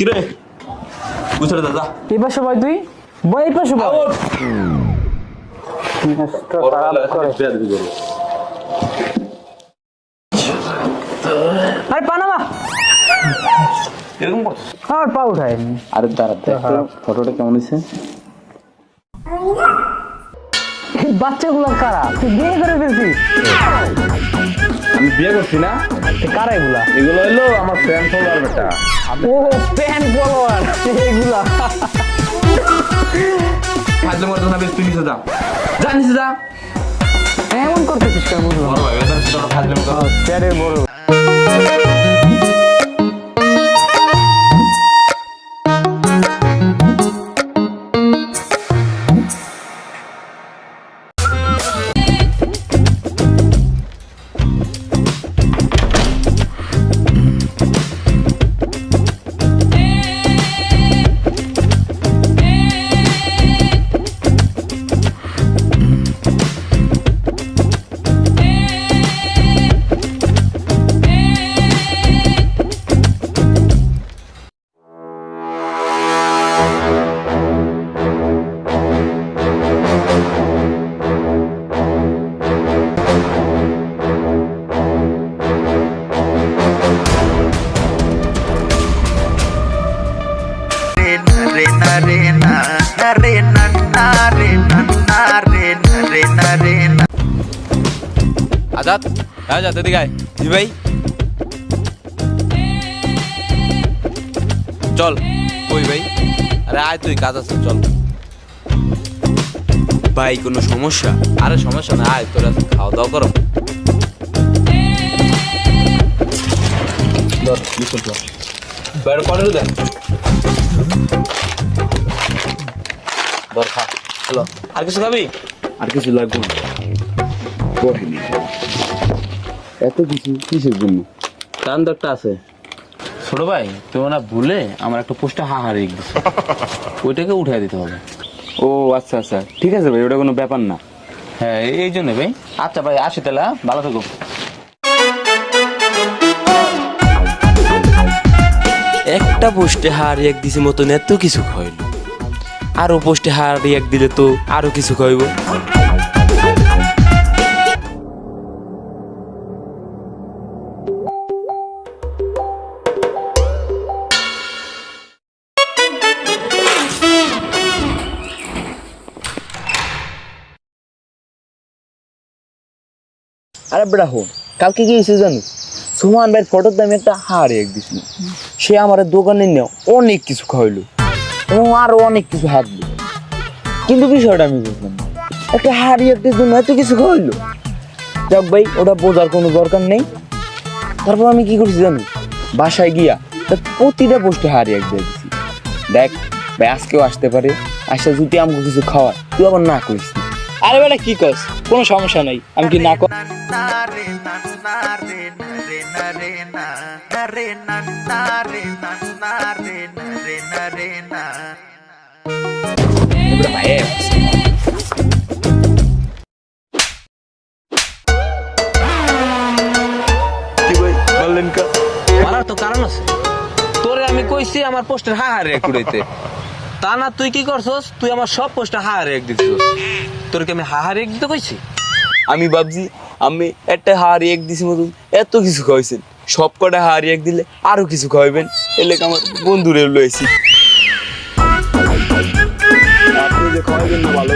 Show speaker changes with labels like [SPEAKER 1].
[SPEAKER 1] কিরে? বুঝলে দাদা?
[SPEAKER 2] বয় তুই? মেজাজটা আরে পানামা!
[SPEAKER 1] এরকম
[SPEAKER 2] আমার পা উঠায়
[SPEAKER 3] আরে দাঁড়া ফটোটা কেমন হয়েছে?
[SPEAKER 2] বাচ্চাগুলো কারা? তুই বিয়ে করে ফেলছিস?
[SPEAKER 3] আমি বিয়ে করছি না?
[SPEAKER 2] এ কারা এগুলা
[SPEAKER 3] এগুলো হলো আমার ফ্যান ফলোয়ার বেটা।
[SPEAKER 2] ও ফ্যান ফলোয়ার এগুলা।
[SPEAKER 1] ফাজলে মরে না বেশ তুই নিচে যা। যা নিচে যা।
[SPEAKER 2] এমন করতেছিস কেন
[SPEAKER 1] বড় ভাই সাথে ফাজলে মতো
[SPEAKER 2] বড়।
[SPEAKER 1] আজাদ হ্যাঁ এদিকে আয়। জি ভাই। চল। কই ভাই? আরে আয় তুই কাজ আছে চল। ভাই কোনো সমস্যা? আরে সমস্যা না আয় তোরা খাওয়া দাওয়া করো দেন দরকার হ্যালো আর কিছু খাবি?
[SPEAKER 3] আর কিছু লাগবে না। বহেনি এত কিছু কিসের জন্য? কান একটা আছে।
[SPEAKER 4] ছোট ভাই তুমি না ভুলে আমার একটা পোস্টে হা হারিয়ে গেছে ওইটাকে উঠাই দিতে হবে।
[SPEAKER 3] ও আচ্ছা আচ্ছা। ঠিক আছে ভাই ওটা কোনো ব্যাপার না।
[SPEAKER 4] হ্যাঁ এই জন্য ভাই। আচ্ছা ভাই আসি তাহলে হ্যাঁ? ভালো থাকো।
[SPEAKER 5] একটা পোস্টে হার এক দিছে মতন এত কিছু খাইল আরও পোস্টে হার এক দিলে তো আরও কিছু খাইব
[SPEAKER 3] আরে হো কালকে কি হয়েছে জানো সুমান ভাইয়ের ফটোর দামে একটা হার এক দিছিল। সে আমার দোকানে নিয়ে অনেক কিছু খাওয়াইলো এবং আরও অনেক কিছু হাত দিল। কিন্তু বিষয়টা আমি বুঝলাম একটা হাড়ি একটির জন্য এত কিছু খাওয়াইলো। যাক ভাই, ওটা বোঝার কোনো দরকার নেই। তারপর আমি কি করছি জানো বাসায় গিয়া তার প্রতিটা পোস্টে হাড়ি এক দিয়ে দিছি। দেখ, ভাই, আজকেও আসতে পারে, আসে যদি আমাকে কিছু খাওয়ায়, তুই আবার না করিস
[SPEAKER 2] আরে বেটা, কি কস? কোনো সমস্যা নাই, আমি কি না কর
[SPEAKER 6] na re na na re na re na. Re na na re na na re na na. Re na re na re na
[SPEAKER 4] মারার তো কারণ আছে। তোরে আমি কইছি আমার পোস্টের হা হারিয়ে কুড়াইতে তা না তুই কি করছস? তুই আমার সব পোস্টে হা হারিয়ে দিছিস তোর কি আমি হা হারিয়ে দিতে কইছি?
[SPEAKER 5] আমি ভাবছি, আমি একটা হাড় এক দিছি মতন, এত কিছু খাওয়াইছেন। সব কটা হাড় এক দিলে আরও কিছু খাওয়াইবেন। এলে আমার বন্ধুরে
[SPEAKER 3] রেল যে খাওয়াইবেন না, ভালো